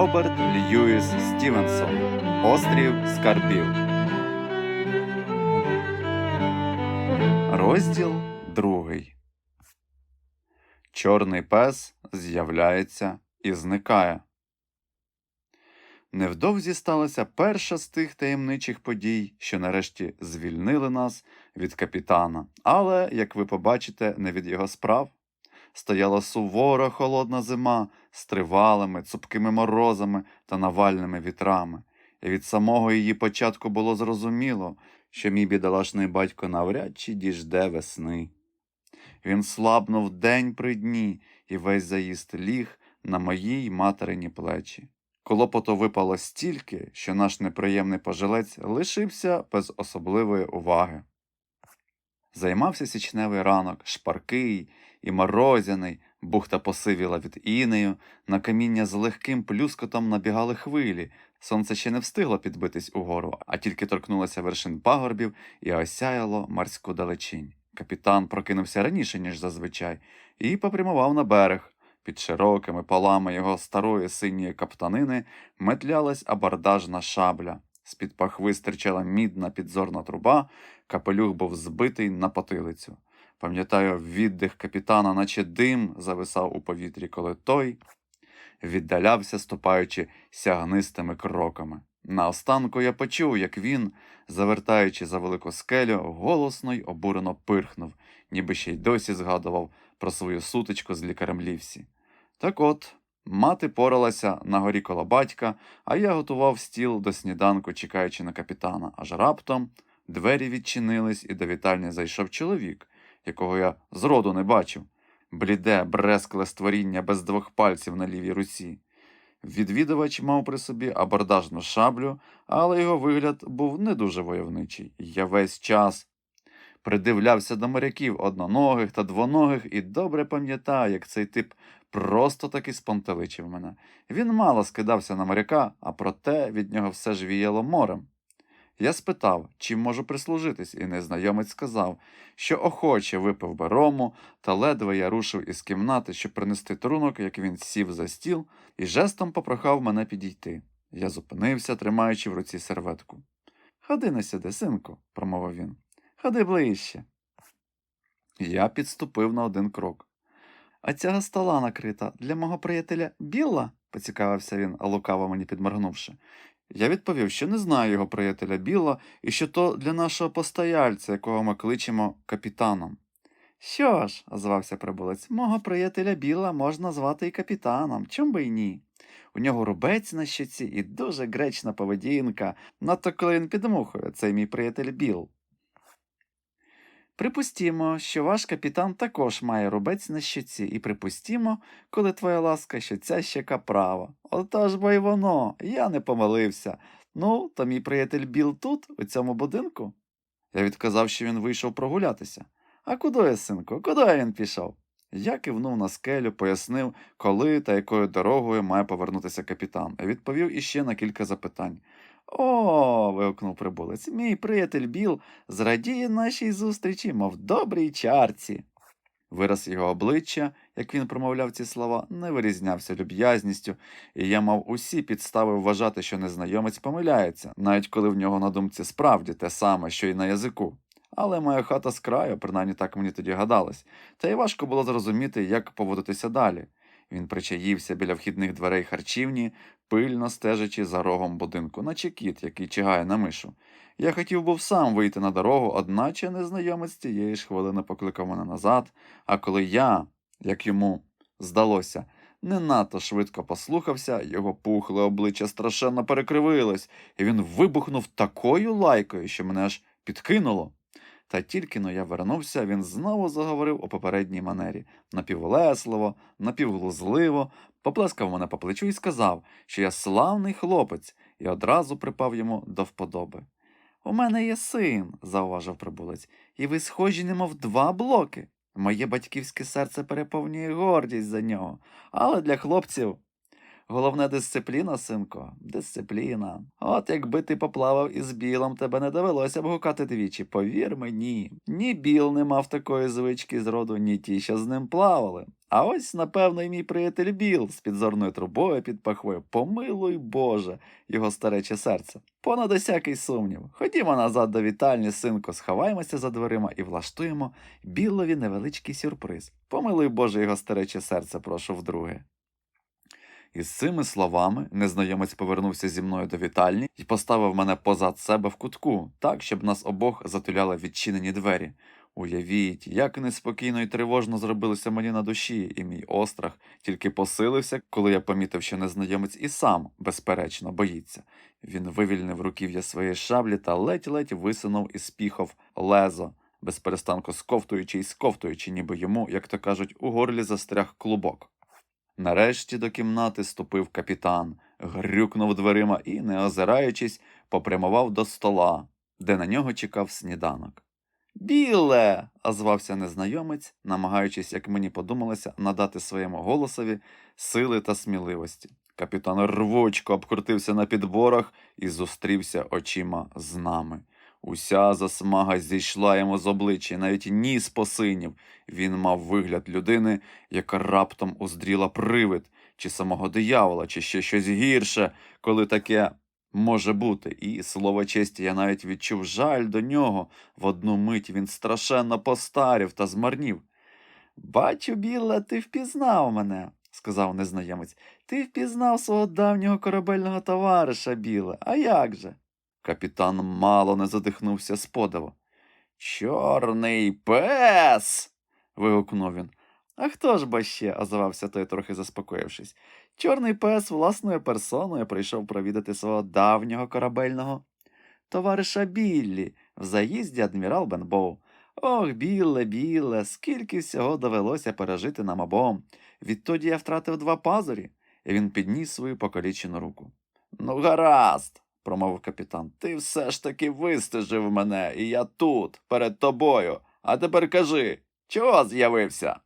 Роберт Льюіс Стівенсон Острів Скарбів. Розділ другий. Чорний пес з'являється і зникає. Невдовзі сталася перша з тих таємничих подій, що нарешті звільнили нас від капітана, але, як ви побачите, не від його справ. Стояла сувора холодна зима з тривалими, цупкими морозами та навальними вітрами, і від самого її початку було зрозуміло, що мій бідолашний батько навряд чи діжде весни. Він слабнув день при дні і весь заїзд ліг на моїй материні плечі. Клопоту випало стільки, що наш неприємний пожилець лишився без особливої уваги. Займався січневий ранок, шпаркий і морозяний, бухта посивіла від інею, на каміння з легким плюскотом набігали хвилі, сонце ще не встигло підбитись угору, а тільки торкнулося вершин пагорбів і осяяло морську далечінь. Капітан прокинувся раніше, ніж зазвичай, і попрямував на берег. Під широкими полами його старої синьої каптанини метлялась абордажна шабля. З-під пахви стирчала мідна підзорна труба, капелюх був збитий на потилицю. Пам'ятаю, віддих капітана, наче дим, зависав у повітрі, коли той віддалявся, ступаючи сягнистими кроками. Наостанку я почув, як він, завертаючи за велику скелю, голосно й обурено пирхнув, ніби ще й досі згадував про свою сутичку з лікарем Лівсі. Так от, мати поралася на горі коло батька, а я готував стіл до сніданку, чекаючи на капітана, аж раптом двері відчинились, і до вітальні зайшов чоловік, якого я зроду не бачив. Бліде, брескле створіння без двох пальців на лівій руці. Відвідувач мав при собі абордажну шаблю, але його вигляд був не дуже войовничий. Я весь час придивлявся до моряків одноногих та двоногих і добре пам'ятаю, як цей тип просто таки спонтеличив мене. Він мало скидався на моряка, а проте від нього все ж віяло морем. Я спитав, чим можу прислужитись, і незнайомець сказав, що охоче випив би рому, та ледве я рушив із кімнати, щоб принести трунок, як він сів за стіл, і жестом попрохав мене підійти. Я зупинився, тримаючи в руці серветку. Ходи не сюди, синку, промовив він. Ходи ближче. Я підступив на один крок. А ця стола накрита для мого приятеля Білла? поцікавився він, лукаво мені підморгнувши. Я відповів, що не знаю його приятеля Білла і що то для нашого постояльця, якого ми кличемо капітаном. Що ж, озвався прибулець, мого приятеля Біла можна звати і капітаном, чом би й ні. У нього рубець на щоці і дуже гречна поведінка, надто коли він підмухує, цей мій приятель Біл. Припустімо, що ваш капітан також має рубець на щоці, і припустімо, коли твоя ласка, що ця щека права. Отож бо й воно, я не помилився. Ну, то мій приятель Біл тут, у цьому будинку. Я відказав, що він вийшов прогулятися. А куди я, синку, куди він пішов? Я кивнув на скелю, пояснив, коли та якою дорогою має повернутися капітан, і відповів іще на кілька запитань. О. вигукнув прибулець. Мій приятель Біл зрадіє нашій зустрічі, мов добрій чарці. Вираз його обличчя, як він промовляв ці слова, не вирізнявся люб'язністю, і я мав усі підстави вважати, що незнайомець помиляється, навіть коли в нього на думці справді те саме, що й на язику. Але моя хата з краю, принаймні так мені тоді гадалось, та й важко було зрозуміти, як поводитися далі. Він причаївся біля вхідних дверей харчівні, пильно стежачи за рогом будинку, наче кіт, який чигає на мишу. Я хотів був сам вийти на дорогу, одначе незнайомець тієї ж хвилини покликав мене назад, а коли я, як йому здалося, не надто швидко послухався, його пухле обличчя страшенно перекривилось, і він вибухнув такою лайкою, що мене аж підкинуло. Та тільки но я вернувся, він знову заговорив у попередній манері напівлесливо, напівглузливо, поплескав мене по плечу і сказав, що я славний хлопець, і одразу припав йому до вподоби. У мене є син, зауважив прибулець, і ви схожі немов два блоки. Моє батьківське серце переповнює гордість за нього, але для хлопців. Головне дисципліна, синко, дисципліна. От якби ти поплавав із білом, тебе не довелося б гукати двічі. Повір мені, ні біл не мав такої звички з роду, ні ті, що з ним плавали. А ось, напевно, і мій приятель Біл з підзорною трубою під пахвою. Помилуй Боже, його старече серце. Понад усякий сумнів. Ходімо назад до вітальні, синку, сховаємося за дверима і влаштуємо Біллові невеличкий сюрприз. Помилуй Боже його старече серце, прошу вдруге. Із цими словами незнайомець повернувся зі мною до вітальні і поставив мене позад себе в кутку, так, щоб нас обох затуляли відчинені двері. Уявіть, як неспокійно і тривожно зробилося мені на душі, і мій острах тільки посилився, коли я помітив, що незнайомець і сам, безперечно, боїться. Він вивільнив руків'я своєї шаблі та ледь-ледь висунув із піхов лезо, безперестанку сковтуючи і сковтуючи, ніби йому, як то кажуть, у горлі застряг клубок. Нарешті до кімнати ступив капітан, грюкнув дверима і, не озираючись, попрямував до стола, де на нього чекав сніданок. Біле. озвався незнайомець, намагаючись, як мені подумалося, надати своєму голосові сили та сміливості. Капітан рвучко обкрутився на підборах і зустрівся очима з нами. Уся засмага зійшла йому з обличчя, навіть ніс посинів. Він мав вигляд людини, яка раптом уздріла привид, чи самого диявола, чи ще щось гірше, коли таке може бути. І, слово честі, я навіть відчув жаль до нього. В одну мить він страшенно постарів та змарнів. Бачу, Білла, ти впізнав мене, сказав незнайомець. Ти впізнав свого давнього корабельного товариша, Біле. А як же? Капітан мало не задихнувся з подиву. Чорний пес. вигукнув він. А хто ж бо ще? озвався той, трохи заспокоївшись. Чорний пес власною персоною прийшов провідати свого давнього корабельного товариша Біллі в заїзді адмірал Бенбоу. Ох, біле, біле, скільки всього довелося пережити нам обом. Відтоді я втратив два пазурі, і він підніс свою покалічену руку. Ну, гаразд, промовив капітан. Ти все ж таки вистежив мене, і я тут, перед тобою. А тепер кажи, чого з'явився?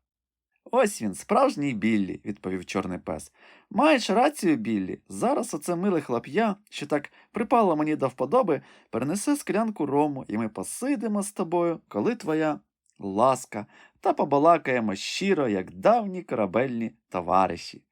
Ось він, справжній Біллі, відповів чорний пес. Маєш рацію, Біллі. Зараз оце миле хлоп'я, що так припало мені до вподоби, перенесе склянку рому, і ми посидимо з тобою, коли твоя ласка, та побалакаємо щиро, як давні корабельні товариші.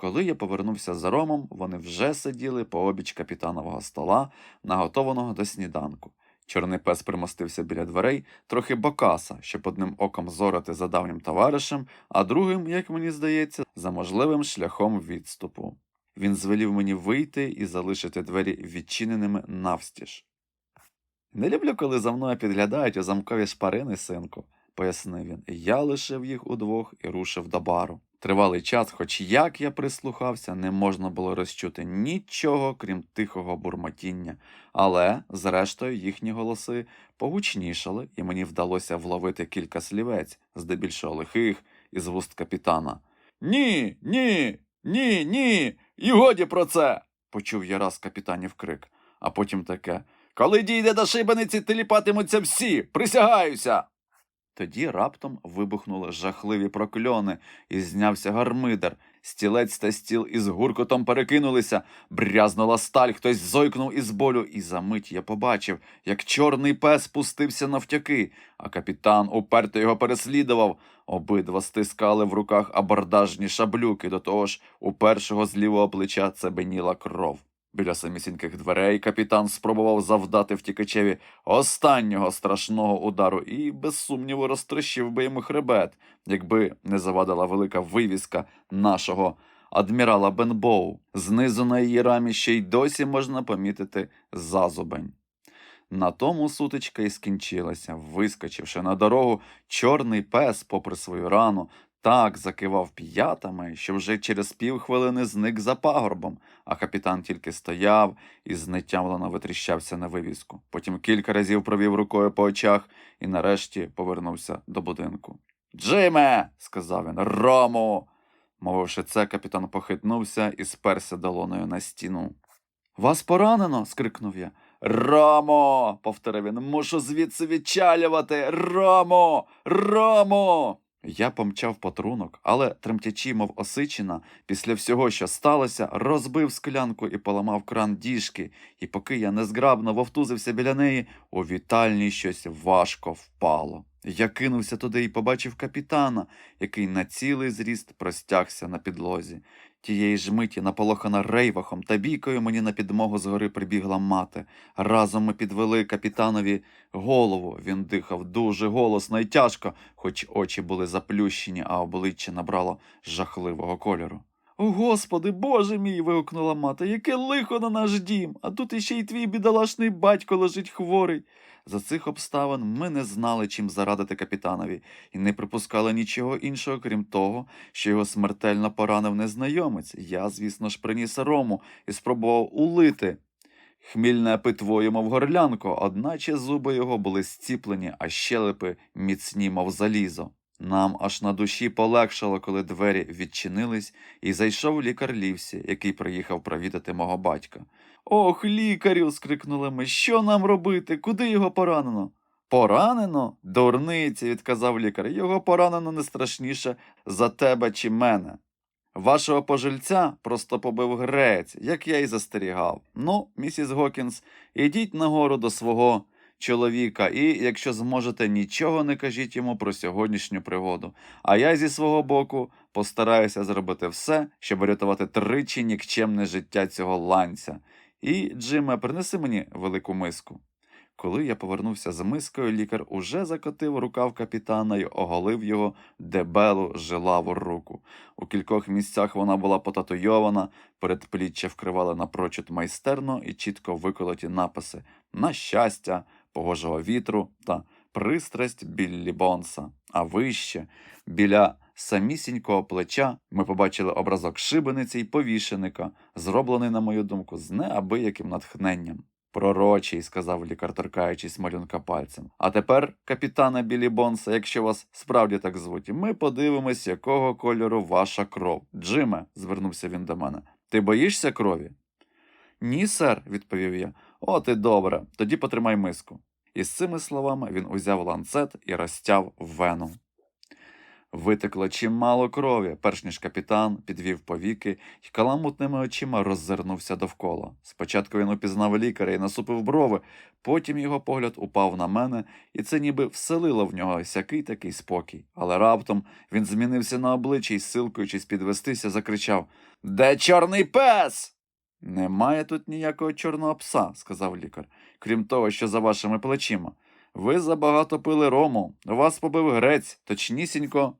Коли я повернувся за ромом, вони вже сиділи по обіч капітанового стола, наготованого до сніданку. Чорний пес примостився біля дверей, трохи бокаса, щоб одним оком зорати за давнім товаришем, а другим, як мені здається, за можливим шляхом відступу. Він звелів мені вийти і залишити двері відчиненими навстіж. Не люблю, коли за мною підглядають у замкові шпарини, синку, пояснив він. Я лишив їх удвох і рушив до бару. Тривалий час, хоч як я прислухався, не можна було розчути нічого, крім тихого бурмотіння, але, зрештою, їхні голоси погучнішали, і мені вдалося вловити кілька слівець, здебільшого лихих, із вуст капітана. Ні, ні, ні, ні, і годі про це. почув я раз капітанів крик, а потім таке. Коли дійде до шибениці, теліпатимуться всі, присягаюся. Тоді раптом вибухнули жахливі прокльони, і знявся гармидер. Стілець та стіл із гуркотом перекинулися, брязнула сталь, хтось зойкнув із болю, і за мить я побачив, як чорний пес спустився навтяки, а капітан уперто його переслідував. Обидва стискали в руках абордажні шаблюки, до того ж у першого з лівого плеча цебеніла кров. Біля самісіньких дверей капітан спробував завдати втікачеві останнього страшного удару і, без сумніву, розтрощив би йому хребет, якби не завадила велика вивіска нашого адмірала Бенбоу. Знизу на її рамі ще й досі можна помітити зазубень. На тому сутичка і скінчилася. Вискочивши на дорогу, чорний пес, попри свою рану, так закивав п'ятами, що вже через півхвилини зник за пагорбом, а капітан тільки стояв і знетямлено витріщався на вивіску. Потім кілька разів провів рукою по очах і нарешті повернувся до будинку. Джиме, сказав він, Рому. Мовивши це, капітан похитнувся і сперся долоною на стіну. Вас поранено? скрикнув я. Ромо. повторив він. Мушу звідси відчалювати. Ромо. Ромо. Я помчав патрунок, але, тремтячи, мов осичина, після всього, що сталося, розбив склянку і поламав кран діжки, і поки я незграбно вовтузився біля неї, у вітальні щось важко впало. Я кинувся туди і побачив капітана, який на цілий зріст простягся на підлозі. Тієї ж миті, наполохана рейвахом та бійкою, мені на підмогу згори прибігла мати. Разом ми підвели капітанові голову. Він дихав дуже голосно і тяжко, хоч очі були заплющені, а обличчя набрало жахливого кольору. О, господи, боже мій. вигукнула мати, яке лихо на наш дім, а тут іще й твій бідолашний батько лежить хворий. За цих обставин ми не знали, чим зарадити капітанові, і не припускали нічого іншого, крім того, що його смертельно поранив незнайомець. Я, звісно ж, приніс рому і спробував улити. Хмільне питво йому в горлянку, одначе зуби його були зціплені, а щелепи міцні, мов залізо. Нам аж на душі полегшало, коли двері відчинились, і зайшов лікар Лівсі, який приїхав провідати мого батька. Ох, лікарю. скрикнули ми. Що нам робити? Куди його поранено? Поранено? Дурниці, відказав лікар. Його поранено не страшніше за тебе чи мене. Вашого пожильця просто побив грець, як я й застерігав. Ну, місіс Гокінс, ідіть нагору до свого чоловіка, і, якщо зможете, нічого не кажіть йому про сьогоднішню пригоду. А я зі свого боку постараюся зробити все, щоб врятувати тричі нікчемне життя цього ланця. І, Джиме, принеси мені велику миску. Коли я повернувся з мискою, лікар уже закотив рукав капітана й оголив його дебелу жилаву руку. У кількох місцях вона була потатуйована, передпліччя вкривали напрочуд майстерно і чітко виколоті написи на щастя, погожого вітру та пристрасть Біллі Бонса. А вище, біля самісінького плеча, ми побачили образок шибениці й повішеника, зроблений, на мою думку, з неабияким натхненням. Пророчий, сказав лікар, торкаючись малюнка пальцем. А тепер, капітана Білі Бонса, якщо вас справді так звуть, ми подивимось, якого кольору ваша кров. Джиме, звернувся він до мене. Ти боїшся крові? Ні, сер, відповів я. От і добре, тоді потримай миску. І з цими словами він узяв ланцет і розтяв вену. Витекло чимало крові, перш ніж капітан підвів повіки і каламутними очима роззирнувся довкола. Спочатку він упізнав лікаря і насупив брови, потім його погляд упав на мене, і це ніби вселило в нього сякий такий спокій. Але раптом він змінився на обличчі і, силкуючись підвестися, закричав Де чорний пес? Немає тут ніякого чорного пса, сказав лікар, крім того, що за вашими плечима. Ви забагато пили рому, вас побив грець, точнісінько,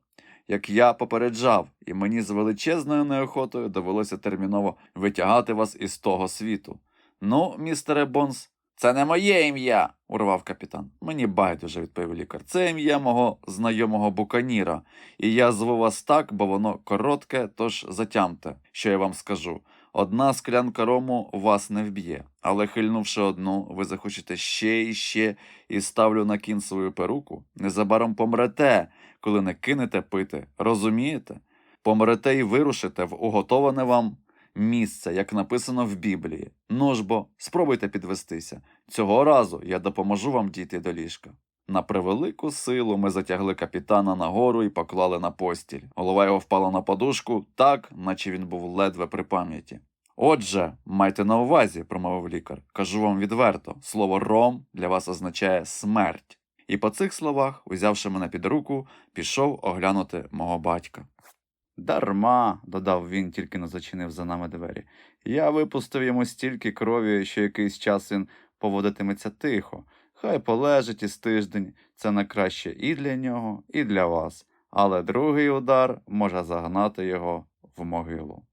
як я попереджав, і мені з величезною неохотою довелося терміново витягати вас із того світу. Ну, містере Бонс, це не моє ім'я, урвав капітан. Мені байдуже, відповів лікар. Це ім'я мого знайомого буканіра, і я зву вас так, бо воно коротке, тож затямте, що я вам скажу. Одна склянка рому вас не вб'є, але хильнувши одну, ви захочете ще і ще, і ставлю на кін свою перуку. Незабаром помрете, коли не кинете пити. Розумієте? Помрете і вирушите в уготоване вам місце, як написано в Біблії. Ну ж бо, спробуйте підвестися. Цього разу я допоможу вам дійти до ліжка. На превелику силу ми затягли капітана нагору і поклали на постіль. Голова його впала на подушку так, наче він був ледве при пам'яті. Отже, майте на увазі, промовив лікар. Кажу вам відверто, слово ром для вас означає смерть. І по цих словах, узявши мене під руку, пішов оглянути мого батька. Дарма, додав він, тільки не зачинив за нами двері. Я випустив йому стільки крові, що якийсь час він поводитиметься тихо. Хай полежить із тиждень, це на краще і для нього, і для вас. Але другий удар може загнати його в могилу.